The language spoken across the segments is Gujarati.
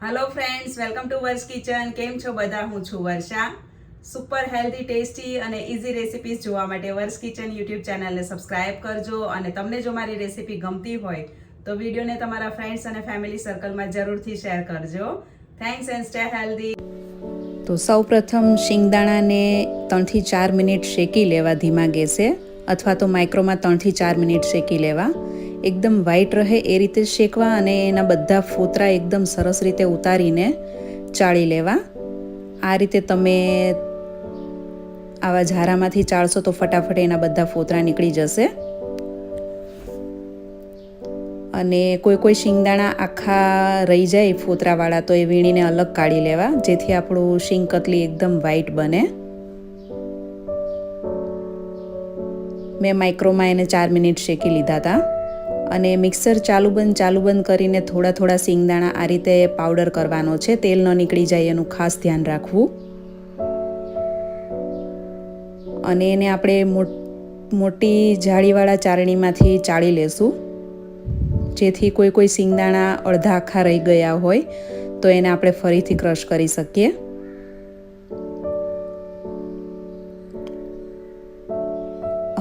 Hello friends welcome to Varsha kitchen કેમ છો બધા? હું છું વર્ષા. સુપર હેલ્ધી ટેસ્ટી અને ઇઝી રેસિપીઝ જોવા માટે વર્ષ કિચન યુટ્યુબ ચેનલને સબસ્ક્રાઇબ કરજો અને તમને જો મારી રેસિપી ગમતી હોય, તો વિડીયોને તમારા ફ્રેન્ડ્સ અને ફેમિલી સર્કલમાં જરૂરથી શેર કરજો. થેન્ક્સ એન્ડ સ્ટે હેલ્ધી તો સૌપ્રથમ શિંગદાણાને ત્રણથી ચાર મિનિટ શેકી લેવા ધીમા ગેસે, અથવા તો માઇક્રોમાં ત્રણથી ચાર મિનિટ શેકી લેવા. એકદમ વ્હાઈટ રહે એ રીતે શેકવા અને એના બધા ફોતરા એકદમ સરસ રીતે ઉતારીને ચાળી લેવા. આ રીતે તમે આવા ઝારામાંથી ચાળશો તો ફટાફટ એના બધા ફોતરા નીકળી જશે. અને કોઈ કોઈ શિંગદાણા આખા રહી જાય ફોતરાવાળા તો એ વીણીને અલગ કાઢી લેવા, જેથી આપણું શિંગ કતલી એકદમ વ્હાઈટ બને. મેં માઇક્રોમાં એને ચાર મિનિટ શેકી લીધા હતા. અને મિક્સર ચાલુ બંધ ચાલુ બંધ કરીને થોડા થોડા શિંગદાણા આ રીતે પાવડર કરવાનો છે. તેલ ન નીકળી જાય એનું ખાસ ધ્યાન રાખવું. અને એને આપણે મોટી જાળીવાળા ચારણીમાંથી ચાળી લેશું. જેથી કોઈ કોઈ સિંગદાણા અડધા આખા રહી ગયા હોય, તો એને આપણે ફરીથી ક્રશ કરી શકીએ.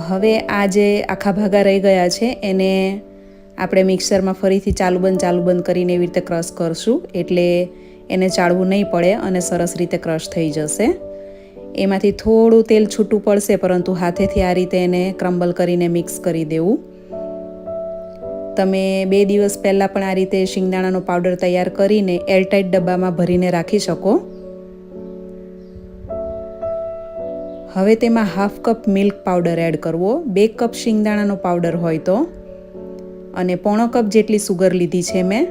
હવે આ જે આખા ભાગા રહી ગયા છે, એને આપણે મિક્સરમાં ફરીથી ચાલુ બંધ ચાલુ બંધ કરીને એવી રીતે ક્રશ કરશું. એટલે એને ચાળવું નહીં પડે અને સરસ રીતે ક્રશ થઈ જશે. એમાંથી થોડું તેલ છૂટું પડશે, પરંતુ હાથેથી આ રીતે એને ક્રમ્બલ કરીને મિક્સ કરી દેવું. તમે બે દિવસ પહેલાં પણ આ રીતે શિંગદાણાનો પાવડર તૈયાર કરીને એરટાઇટ ડબ્બામાં ભરીને રાખી શકો. હવે તેમાં half cup milk powder add કરવો. બે કપ શિંગદાણાનો પાવડર હોય તો. અને પોણો કપ જેટલી સુગર લીધી છે મેં.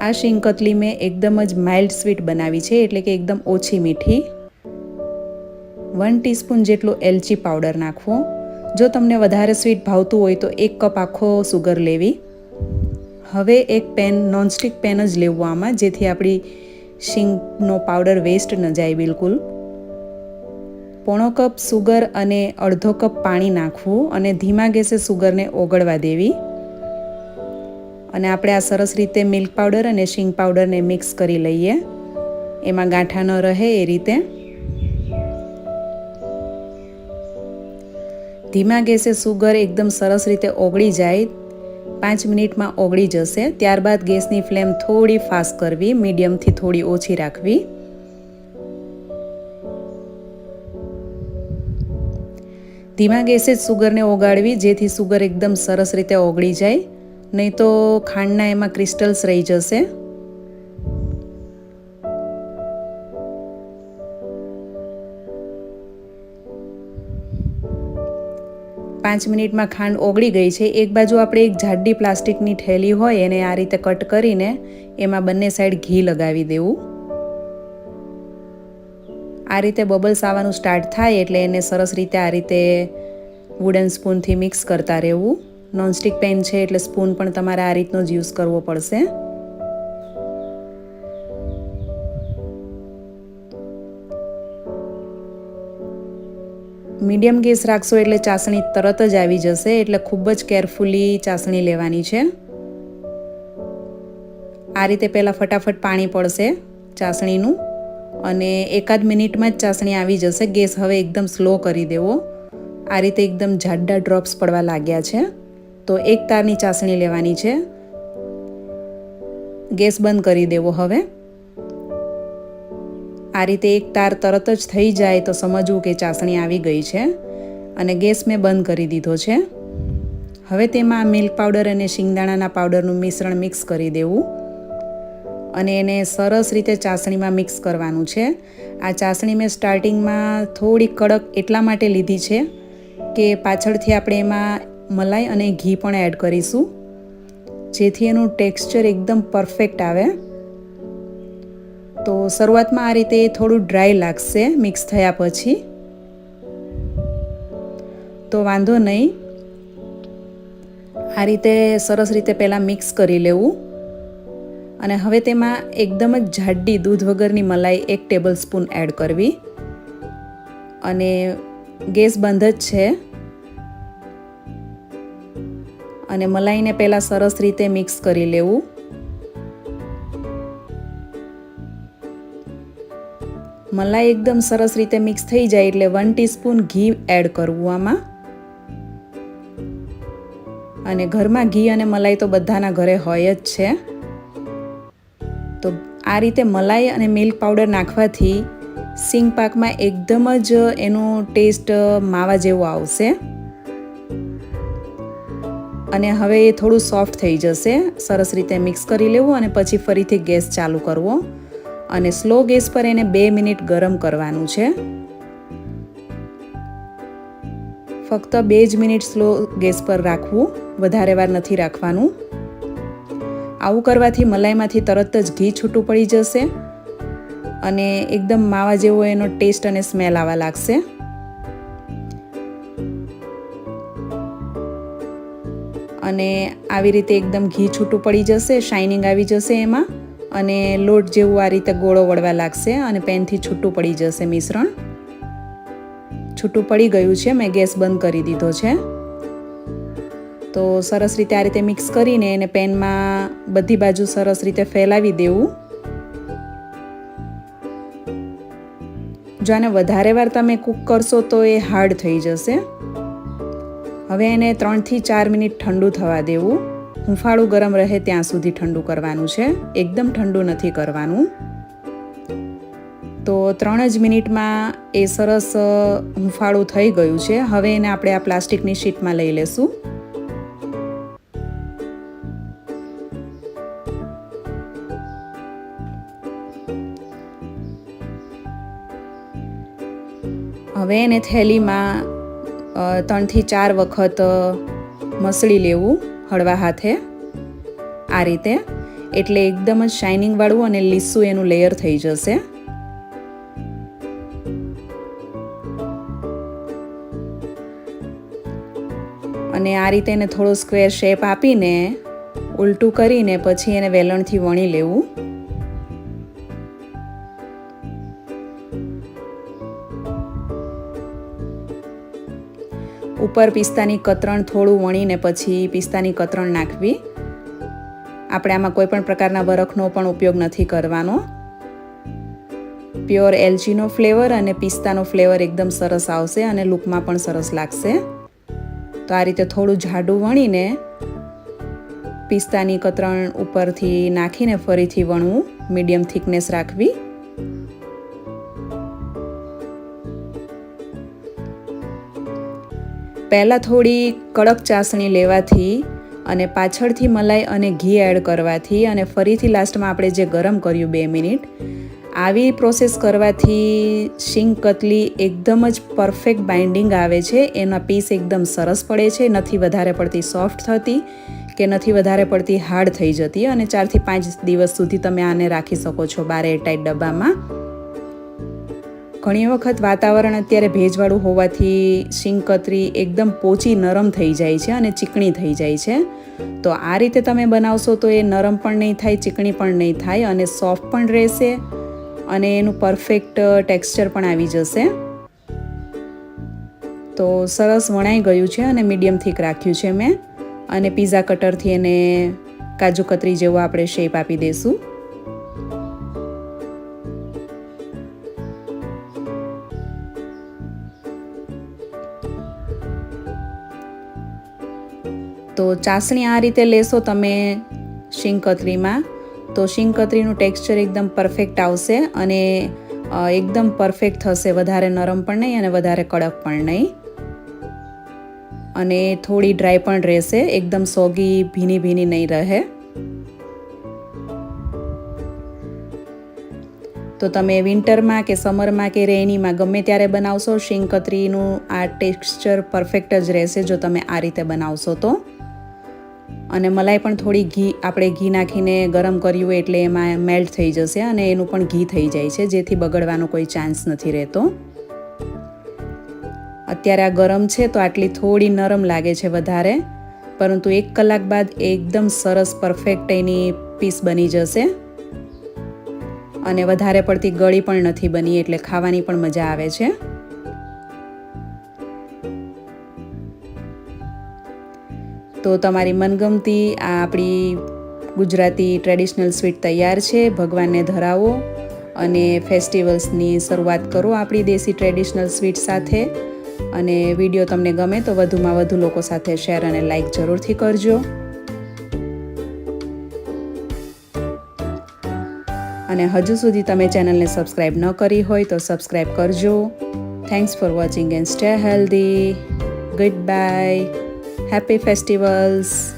આ શિંગકતલી મેં એકદમ જ માઇલ્ડ સ્વીટ બનાવી છે, એટલે કે એકદમ ઓછી મીઠી. વન ટીસ્પૂન જેટલો એલચી પાવડર નાખવો. જો તમને વધારે સ્વીટ ભાવતું હોય તો એક કપ આખો સુગર લેવી. હવે એક પેન નોનસ્ટિક પેન જ લેવું આમાં, જેથી આપણી શીંગનો પાવડર વેસ્ટ ન જાય બિલકુલ. પોણો કપ સુગર અને અડધો કપ પાણી નાખવું અને ધીમા ગેસે સુગરને ઓગળવા દેવી. અને આપણે આ સરસ રીતે મિલ્ક પાવડર અને શીંગ પાવડરને મિક્સ કરી લઈએ. એમાં ગાંઠા ન રહે એ રીતે. ધીમા ગેસે સુગર એકદમ સરસ રીતે ઓગળી જાય. પાંચ મિનિટમાં ઓગળી જશે. ત્યારબાદ ગેસની ફ્લેમ થોડી ફાસ્ટ કરવી, મીડિયમથી થોડી ઓછી રાખવી. ધીમા ગેસે જ સુગરને ઓગાળવી, જેથી સુગર એકદમ સરસ રીતે ઓગળી જાય. નહીં તો ખાંડના એમાં ક્રિસ્ટલ્સ રહી જશે. પાંચ મિનિટમાં ખાંડ ઓગળી ગઈ છે. એક બાજુ આપણે એક જાડી પ્લાસ્ટિકની થેલી હોય એને આ રીતે કટ કરીને એમાં બંને સાઈડ ઘી લગાવી દેવું. આ રીતે બબલ્સ આવવાનું સ્ટાર્ટ થાય એટલે એને સરસ રીતે આ રીતે વુડન સ્પૂનથી મિક્સ કરતા રહેવું. નોનસ્ટિક પેન છે એટલે સ્પૂન પણ તમારે આ રીતનો જ યુઝ કરવો પડશે. મીડિયમ ગેસ રાખશો એટલે ચાસણી તરત જ આવી જશે, એટલે ખૂબ જ કેરફુલી ચાસણી લેવાની છે. આ રીતે પહેલાં ફટાફટ પાણી પડશે ચાસણીનું, અને એકાદ મિનિટમાં જ ચાસણી આવી જશે. ગેસ હવે એકદમ સ્લો કરી દેવો. આ રીતે એકદમ જાડા ડ્રોપ્સ પડવા લાગ્યા છે. તો એક તારની ચાસણી લેવાની છે. ગેસ બંધ કરી દેવો હવે. આ રીતે એક તાર તરત જ થઈ જાય તો સમજવું કે ચાસણી આવી ગઈ છે અને ગેસ મેં બંધ કરી દીધો છે. હવે તેમાં મિલ્ક પાવડર અને શિંગદાણાના પાવડરનું મિશ્રણ મિક્સ કરી દેવું. અને એને સરસ રીતે ચાસણીમાં મિક્સ કરવાનું છે. આ ચાસણી મેં સ્ટાર્ટિંગમાં થોડી કડક એટલા માટે લીધી છે કે પાછળથી આપણે એમાં મલાઈ અને ઘી પણ એડ કરીશું. જેથી એનું ટેક્સચર એકદમ પરફેક્ટ આવે. તો શરૂઆતમાં આ રીતે થોડું ડ્રાય લાગશે મિક્સ થયા પછી. તો વાંધો નહીં. આ રીતે સરસ રીતે પહેલાં મિક્સ કરી લેવું. અને હવે તેમાં એકદમ જ જાડી દૂધ વગરની મલાઈ એક ટેબલ સ્પૂન એડ કરવી. અને ગેસ બંધ જ છે. અને મલાઈને પહેલાં સરસ રીતે મિક્સ કરી લેવું. મલાઈ એકદમ સરસ રીતે મિક્સ થઈ જાય એટલે વન ટીસ્પૂન ઘી એડ કરવું આમાં. અને ઘરમાં ઘી અને મલાઈ તો બધાના ઘરે હોય જ છે. તો આ રીતે મલાઈ અને મિલ્ક પાવડર નાખવાથી સિંગ પાકમાં એકદમ જ એનો ટેસ્ટ માવા જેવો આવશે. અને હવે એ થોડું સોફ્ટ થઈ જશે. સરસ રીતે મિક્સ કરી લેવું અને પછી ફરીથી ગેસ ચાલુ કરવો. અને સ્લો ગેસ પર એને બે મિનિટ ગરમ કરવાનું છે. ફક્ત બે જ મિનિટ સ્લો ગેસ પર રાખવું. વધારે વાર નથી રાખવાનું. આવું કરવાથી મલાઈમાંથી તરત જ ઘી છૂટું પડી જશે. અને એકદમ માવા જેવો એનો ટેસ્ટ અને સ્મેલ આવવા લાગશે. અને આવી રીતે એકદમ ઘી છૂટું પડી જશે શાઇનિંગ આવી જશે એમાં. અને લોટ જેવું આ રીતે ગોળો વળવા લાગશે અને પેનથી છૂટું પડી જશે મિશ્રણ. છૂટું પડી ગયું છે, મેં ગેસ બંધ કરી દીધો છે. તો સરસ રીતે આ રીતે મિક્સ કરીને એને પેનમાં બધી બાજુ સરસ રીતે ફેલાવી દેવું. જો આને વધારે વાર તમે કૂક કરશો તો એ હાર્ડ થઈ જશે. હવે એને ત્રણથી ચાર મિનિટ ઠંડુ થવા દેવું. હુંફાળું ગરમ રહે ત્યાં સુધી ઠંડુ કરવાનું છે. એકદમ ઠંડુ નથી કરવાનું. તો ત્રણ જ મિનિટમાં એ સરસ હુંફાળું થઈ ગયું છે. હવે એને આપણે આ પ્લાસ્ટિકની શીટમાં લઈ લેશું. હવે એને થેલીમાં ત્રણથી ચાર વખત મસળી લેવું હળવા હાથે. આ રીતે. એટલે એકદમ જ શાઇનિંગવાળું અને લીસું એનું લેયર થઈ જશે. અને આ રીતે એને થોડો સ્ક્વેર શેપ આપીને, ઉલટું કરીને પછી એને વેલણથી વણી લેવું. ઉપર પિસ્તાની કતરણ થોડું વણીને પછી પિસ્તાની કતરણ નાખવી. આપણે આમાં કોઈ પણ પ્રકારના વરખનો પણ ઉપયોગ નથી કરવાનો. પ્યોર એલચીનો ફ્લેવર અને પિસ્તાનો ફ્લેવર એકદમ સરસ આવશે અને લૂકમાં પણ સરસ લાગશે. તો આ રીતે થોડું જાડું વણીને પિસ્તાની કતરણ ઉપરથી નાખીને ફરીથી વણવું. મીડિયમ થિકનેસ રાખવી. પહેલાં થોડી કડક ચાસણી લેવાથી અને પાછળથી મલાઈ અને ઘી એડ કરવાથી અને ફરીથી લાસ્ટમાં આપણે જે ગરમ કર્યું બે મિનિટ, આવી પ્રોસેસ કરવાથી શીંગ કતલી એકદમ જ પરફેક્ટ બાઇન્ડિંગ આવે છે. એના પીસ એકદમ સરસ પડે છે. નથી વધારે પડતી સોફ્ટ થતી કે નથી વધારે પડતી હાર્ડ થઈ જતી અને ચારથી પાંચ દિવસ સુધી તમે આને રાખી શકો છો બાર એરટાઈટ ડબ્બામાં. ઘણી વખત વાતાવરણ અત્યારે ભેજવાળું હોવાથી શીંગકતરી એકદમ પોચી નરમ થઈ જાય છે અને ચીકણી થઈ જાય છે. તો આ રીતે તમે બનાવશો તો એ નરમ પણ નહીં થાય, ચીકણી પણ નહીં થાય અને સોફ્ટ પણ રહેશે અને એનું પરફેક્ટ ટેક્સચર પણ આવી જશે. તો સરસ વણાઈ ગયું છે અને મીડિયમ થીક રાખ્યું છે મેં. અને પીઝા કટરથી એને કાજુ કતરી જેવો આપણે શેપ આપી દઈશું તો ચાસણી આ રીતે લેશો તમે શીંગકતરીમાં. તો શીંગકતરીનું ટેક્સચર એકદમ પરફેક્ટ આવશે અને એકદમ પરફેક્ટ થશે. વધારે નરમ પણ નહીં અને વધારે કડક પણ નહીં. અને થોડી ડ્રાય પણ રહેશે. એકદમ સોગી, ભીની ભીની નહીં રહે. તો તમે વિન્ટરમાં કે સમરમાં કે રેનીમાં ગમે ત્યારે બનાવશો, શીંગકતરીનું આ ટેક્સચર પરફેક્ટ જ રહેશે જો તમે આ રીતે બનાવશો તો. અને મલાઈ પણ થોડી ઘી, આપણે ઘી નાખીને ગરમ કર્યું એટલે એમાં મેલ્ટ થઈ જશે અને એનું પણ ઘી થઈ જાય છે, જેથી બગડવાનો કોઈ ચાન્સ નથી રહેતો. અત્યારે આ ગરમ છે તો આટલી થોડી નરમ લાગે છે વધારે, પરંતુ એક કલાક બાદ એકદમ સરસ પરફેક્ટ એની પીસ બની જશે. અને વધારે પડતી ગળી પણ નથી બની, એટલે ખાવાની પણ મજા આવે છે. તો તમારી મનગમતી આ આપણી ગુજરાતી ટ્રેડિશનલ સ્વીટ તૈયાર છે. ભગવાનને ધરાવો અને ફેસ્ટિવલ્સની શરૂઆત કરો આપણી દેશી ટ્રેડિશનલ સ્વીટ સાથે. અને વીડિયો તમને ગમે તો વધુમાં વધુ લોકો સાથે શેર અને લાઇક જરૂરથી કરજો. અને હજુ સુધી તમે ચેનલને સબસ્ક્રાઈબ ન કરી હોય તો સબસ્ક્રાઈબ કરજો. Thanks for watching and stay healthy goodbye Happy festivals!